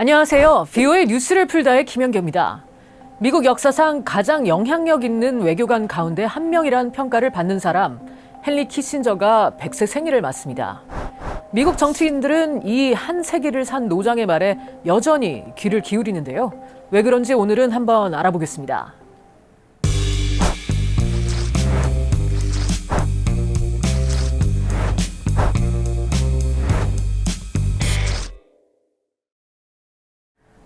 안녕하세요. 비오의 뉴스를 풀다의 김현경입니다. 미국 역사상 가장 영향력 있는 외교관 가운데 한 명이란 평가를 받는 사람, 헨리 키신저가 100세 생일을 맞습니다. 미국 정치인들은 이 한 세기를 산 노장의 말에 여전히 귀를 기울이는데요. 왜 그런지 오늘은 한번 알아보겠습니다.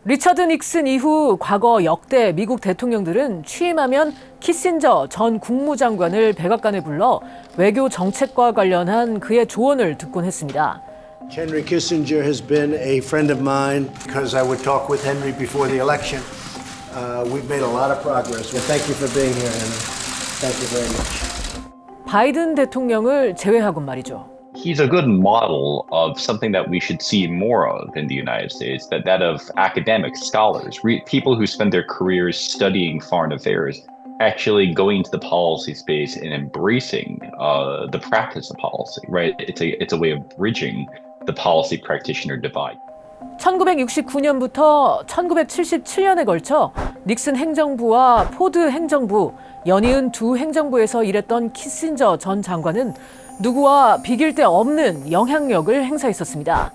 리처드 닉슨 이후 과거 역대 미국 대통령들은 취임하면 키신저 전 국무장관을 백악관에 불러 외교 정책과 관련한 그의 조언을 듣곤 했습니다. Henry Kissinger has been a friend of mine because I would talk with Henry before the election. Uh, we've made a lot of progress. Well, thank you for being here, Henry. Thank you very much. 바이든 대통령을 제외하곤 말이죠. he's a good model of something that we should see more of in the United States that that of academics, scholars, re- people who spend their careers studying foreign affairs actually going into the policy space and embracing uh, the practice of policy right it's a it's a way of bridging the policy practitioner divide 1969년부터 1977년에 걸쳐 닉슨 행정부와 포드 행정부, 연이은 두 행정부에서 일했던 키신저 전 장관은 누구와 비길 데 없는 영향력을 행사했었습니다.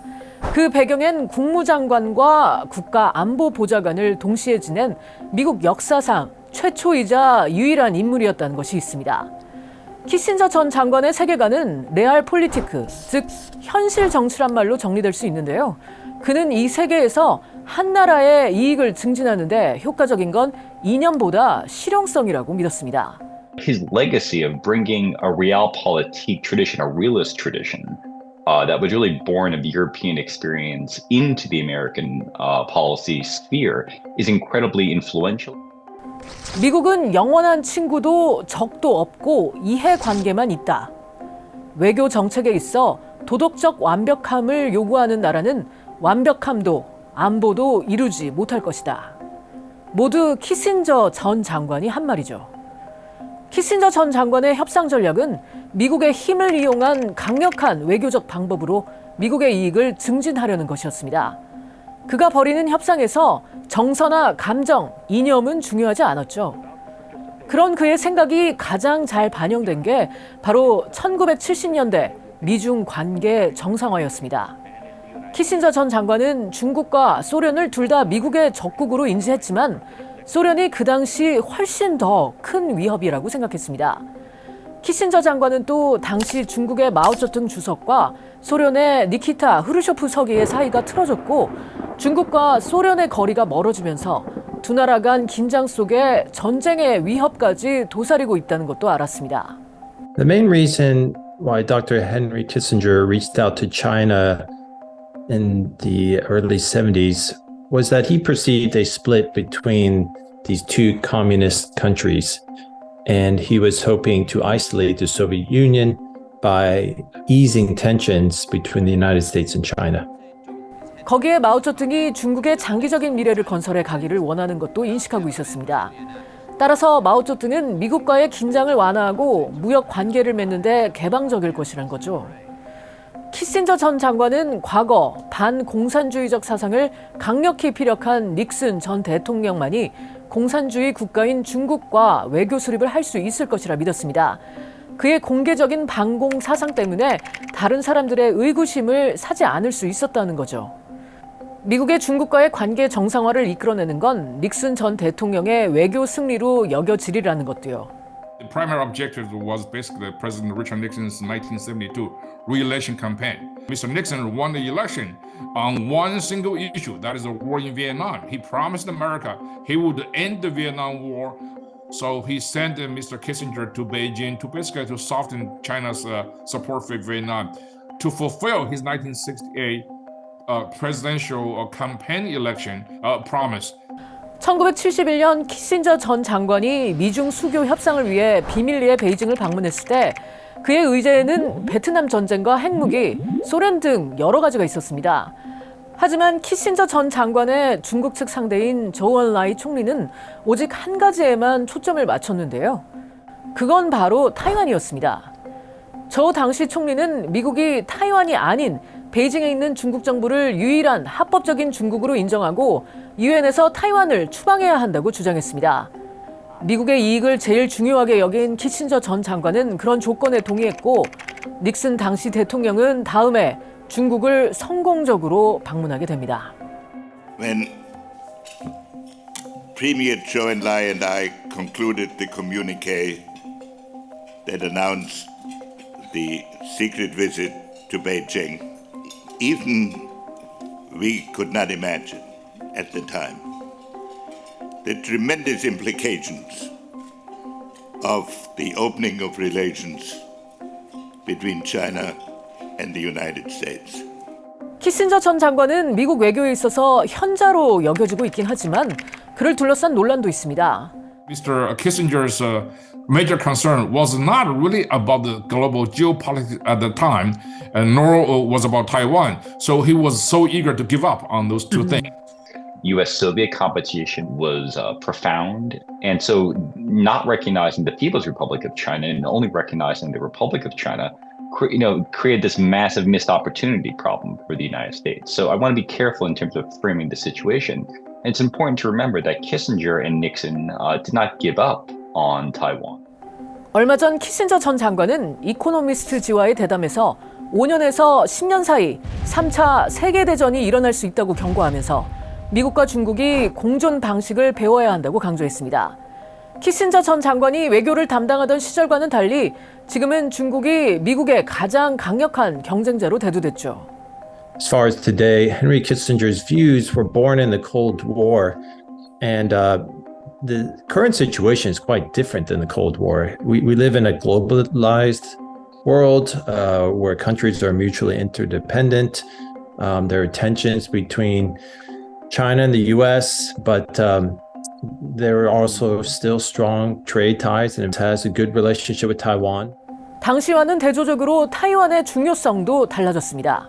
그 배경엔 국무장관과 국가안보보좌관을 동시에 지낸 미국 역사상 최초이자 유일한 인물이었다는 것이 있습니다. 키신저 전 장관의 세계관은 레알 폴리티크, 즉 현실 정치란 말로 정리될 수 있는데요. 그는 이 세계에서 한 나라의 이익을 증진하는데 효과적인 건 이념보다 실용성이라고 믿었습니다. His legacy of bringing a realpolitik tradition, a realist tradition, uh, that was really born of European experience into the American uh, policy sphere is incredibly influential. 미국은 영원한 친구도 적도 없고 이해 관계만 있다. 외교 정책에 있어 도덕적 완벽함을 요구하는 나라는 완벽함도 안보도 이루지 못할 것이다. 모두 키신저 전 장관이 한 말이죠. 키신저 전 장관의 협상 전략은 미국의 힘을 이용한 강력한 외교적 방법으로 미국의 이익을 증진하려는 것이었습니다. 그가 벌이는 협상에서 정서나 감정, 이념은 중요하지 않았죠. 그런 그의 생각이 가장 잘 반영된 게 바로 1970년대 미중 관계 정상화였습니다. 키신저 전 장관은 중국과 소련을 둘 다 미국의 적국으로 인지했지만 소련이 그 당시 훨씬 더 큰 위협이라고 생각했습니다. 키신저 장관은 또 당시 중국의 마오쩌둥 주석과 소련의 니키타 흐르쇼프 서기의 사이가 틀어졌고 중국과 소련의 거리가 멀어지면서 두 나라 간 긴장 속에 전쟁의 위협까지 도사리고 있다는 것도 알았습니다. The main reason why Dr. Henry Kissinger reached out to China in the early 70s was that he perceived a split between these two communist countries. And he was hoping to isolate the Soviet Union by easing tensions between the United States and China. 거기에 마오쩌둥이 중국의 장기적인 미래를 건설해 가기를 원하는 것도 인식하고 있었습니다. 따라서 마오쩌둥은 미국과의 긴장을 완화하고 무역 관계를 맺는데 개방적일 것이란 거죠. 키신저 전 장관은 과거 반공산주의적 사상을 강력히 피력한 닉슨 전 대통령만이 공산주의 국가인 중국과 외교 수립을 할 수 있을 것이라 믿었습니다. 그의 공개적인 반공 사상 때문에 다른 사람들의 의구심을 사지 않을 수 있었다는 거죠. 미국의 중국과의 관계 정상화를 이끌어내는 건 닉슨 전 대통령의 외교 승리로 여겨지리라는 것도요. The primary objective was basically President Richard Nixon's 1972 re-election campaign. Mr. Nixon won the election on one single issue, that is the war in Vietnam. He promised America he would end the Vietnam War. So he sent uh, Mr. Kissinger to Beijing to basically to soften China's uh, support for Vietnam to fulfill his 1968 uh, presidential uh, campaign election uh, promise. 1971년 키신저 전 장관이 미중 수교 협상을 위해 비밀리에 베이징을 방문했을 때 그의 의제에는 베트남 전쟁과 핵무기, 소련 등 여러 가지가 있었습니다. 하지만 키신저 전 장관의 중국 측 상대인 조원라이 총리는 오직 한 가지에만 초점을 맞췄는데요. 그건 바로 타이완이었습니다. 저 당시 총리는 미국이 타이완이 아닌 베이징에 있는 중국 정부를 유일한 합법적인 중국으로 인정하고 유엔에서 타이완을 추방해야 한다고 주장했습니다. 미국의 이익을 제일 중요하게 여긴 키신저 전 장관은 그런 조건에 동의했고 닉슨 당시 대통령은 다음해 중국을 성공적으로 방문하게 됩니다. When Premier Zhou Enlai and I concluded the communique that announced the secret visit to Beijing, even we could not imagine at the time the tremendous implications of the opening of relations between China and the United States. 키신저 전 장관은 미국 외교에 있어서 현자로 여겨지고 있긴 하지만 그를 둘러싼 논란도 있습니다. Mr. Kissinger's uh, major concern was not really about the global geopolitics at the time, and nor uh, was about Taiwan. So he was so eager to give up on those 2 things. US Soviet competition was uh, profound. And so, not recognizing the People's Republic of China and only recognizing the Republic of China, cre- you know, created this massive missed opportunity problem for the United States. So, I want to be careful in terms of framing the situation. It's important to remember that Kissinger and Nixon uh, did not give up on Taiwan. 얼마 전 키신저 전 장관은 이코노미스트지와의 대담에서 5년에서 10년 사이 3차 세계대전이 일어날 수 있다고 경고하면서 미국과 중국이 공존 방식을 배워야 한다고 강조했습니다. 키신저 전 장관이 외교를 담당하던 시절과는 달리 지금은 중국이 미국의 가장 강력한 경쟁자로 대두됐죠. As far as today, Henry Kissinger's views were born in the Cold War, and uh, the current situation is quite different than the Cold War. We, we live in a globalized world uh, where countries are mutually interdependent. Um, there are tensions between China and the US, but um, there are also still strong trade ties and it has a good relationship with Taiwan. 당시와는 대조적으로 타이완의 중요성도 달라졌습니다.